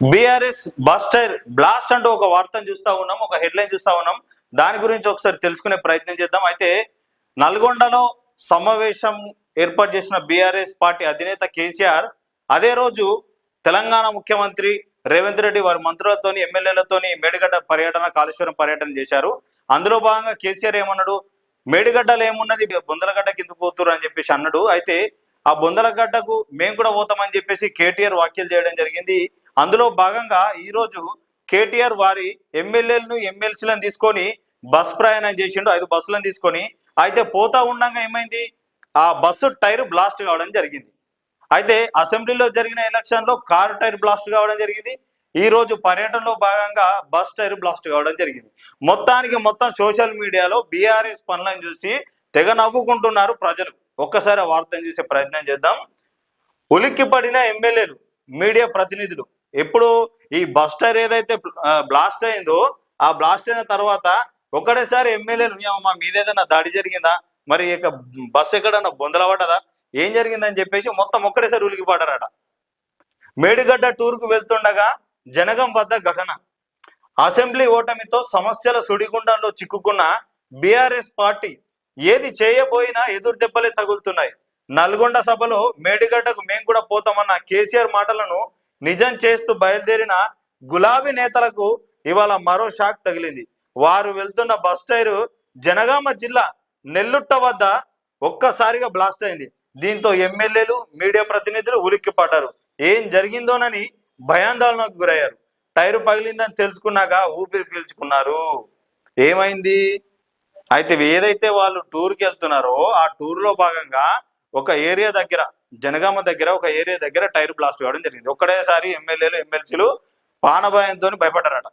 BRS బస్టైర్ blast అంటూ ఒక వార్తను చూస్తా ఉన్నాం ఒక హెడ్లైన్ చూస్తా ఉన్నాం. దాని గురించి ఒకసారి తెలుసుకునే ప్రయత్నం చేద్దాం. అయితే నల్గొండలో సమావేశం ఏర్పాటు చేసిన బీఆర్ఎస్ పార్టీ అధినేత కేసీఆర్ అదే రోజు తెలంగాణ ముఖ్యమంత్రి రేవంత్ రెడ్డి వారి మంత్రులతోని ఎమ్మెల్యేలతోని మేడిగడ్డ పర్యటన కాళేశ్వరం పర్యటన చేశారు. అందులో భాగంగా కేసీఆర్ ఏమన్నాడు? మేడిగడ్డలో ఏమున్నది? బొందలగడ్డ కింద పోతురు అని చెప్పేసి అన్నాడు. అయితే ఆ బొందలగడ్డకు మేము కూడా పోతామని చెప్పేసి కేటీఆర్ వ్యాఖ్యలు చేయడం జరిగింది. అందులో భాగంగా ఈరోజు కేటీఆర్ వారి ఎమ్మెల్యేలను ఎమ్మెల్సీలను తీసుకొని బస్ ప్రయాణం చేసిండు. ఐదు బస్సులను తీసుకొని అయితే పోతా ఉండగా ఏమైంది? ఆ బస్సు టైర్ బ్లాస్ట్ కావడం జరిగింది. అయితే అసెంబ్లీలో జరిగిన ఎలక్షన్లో కారు టైర్ బ్లాస్ట్ కావడం జరిగింది. ఈ రోజు పర్యటనలో భాగంగా బస్ టైర్ బ్లాస్ట్ కావడం జరిగింది. మొత్తానికి మొత్తం సోషల్ మీడియాలో బీఆర్ఎస్ పనులను చూసి తెగ నవ్వుకుంటున్నారు ప్రజలు. ఒక్కసారి వార్తను చూసే ప్రయత్నం చేద్దాం. ఉలిక్కి పడిన ఎమ్మెల్యేలు మీడియా ప్రతినిధులు ఎప్పుడు ఈ బస్టర్ ఏదైతే బ్లాస్ట్ అయిందో ఆ బ్లాస్ట్ అయిన తర్వాత ఒకటేసారి ఎమ్మెల్యేలు "ఏమో మా మీద ఏదైనా దాడి జరిగిందా? మరి ఇక బస్ ఎక్కడన్నా బొందల పడ్డదా? ఏం జరిగిందని చెప్పేసి మొత్తం ఒక్కడేసారి ఉలికి మేడిగడ్డ టూర్కు వెళ్తుండగా జనగం వద్ద ఘటన. అసెంబ్లీ ఓటమితో సమస్యల సుడిగుండంలో చిక్కుకున్న బీఆర్ఎస్ పార్టీ ఏది చేయబోయినా ఎదురు దెబ్బలే తగులుతున్నాయి. నల్గొండ సభలో మేడిగడ్డకు మేము కూడా పోతామన్న కేసీఆర్ మాటలను నిజం చేస్తూ బయలుదేరిన గులాబీ నేతలకు ఇవాళ మరో షాక్ తగిలింది. వారు వెళ్తున్న బస్ టైరు జనగామ జిల్లా నెల్లుట్ట వద్ద ఒక్కసారిగా బ్లాస్ట్ అయింది. దీంతో ఎమ్మెల్యేలు మీడియా ప్రతినిధులు ఉలిక్కిపడ్డారు. ఏం జరిగిందోనని భయాందోళనకు గురయ్యారు. టైరు పగిలిందని తెలుసుకున్నాక ఊపిరి పీల్చుకున్నారు. ఏమైంది? అయితే ఏదైతే వాళ్ళు టూర్కి వెళ్తున్నారో ఆ టూర్లో భాగంగా ఒక ఏరియా దగ్గర జనగామ దగ్గర ఒక ఏరియా దగ్గర టైర్ బ్లాస్ట్ కావడం జరిగింది. ఒక్కడేసారి ఎమ్మెల్యేలు ఎమ్మెల్సీలు పానభయంతో భయపడ్డారట.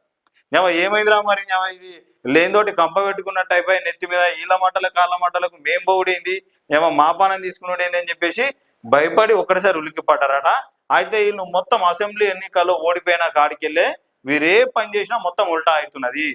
ఏమో ఏమైందిరా మరి ఏమో ఇది? లేనితోటి కంప పెట్టుకున్నట్టు అయిపోయి నెత్తి మీద ఈల మాటల కాళ్ళ మాటలకు మేం బౌడైంది ఏమో మా పానం తీసుకున్నాడు అని చెప్పేసి భయపడి ఒక్కడేసారి ఉలికి పడ్డారట అయితే వీళ్ళు మొత్తం అసెంబ్లీ ఎన్నికల్లో ఓడిపోయిన కాడికెళ్ళే వీరే పని చేసినా మొత్తం ఉల్టా అవుతున్నది.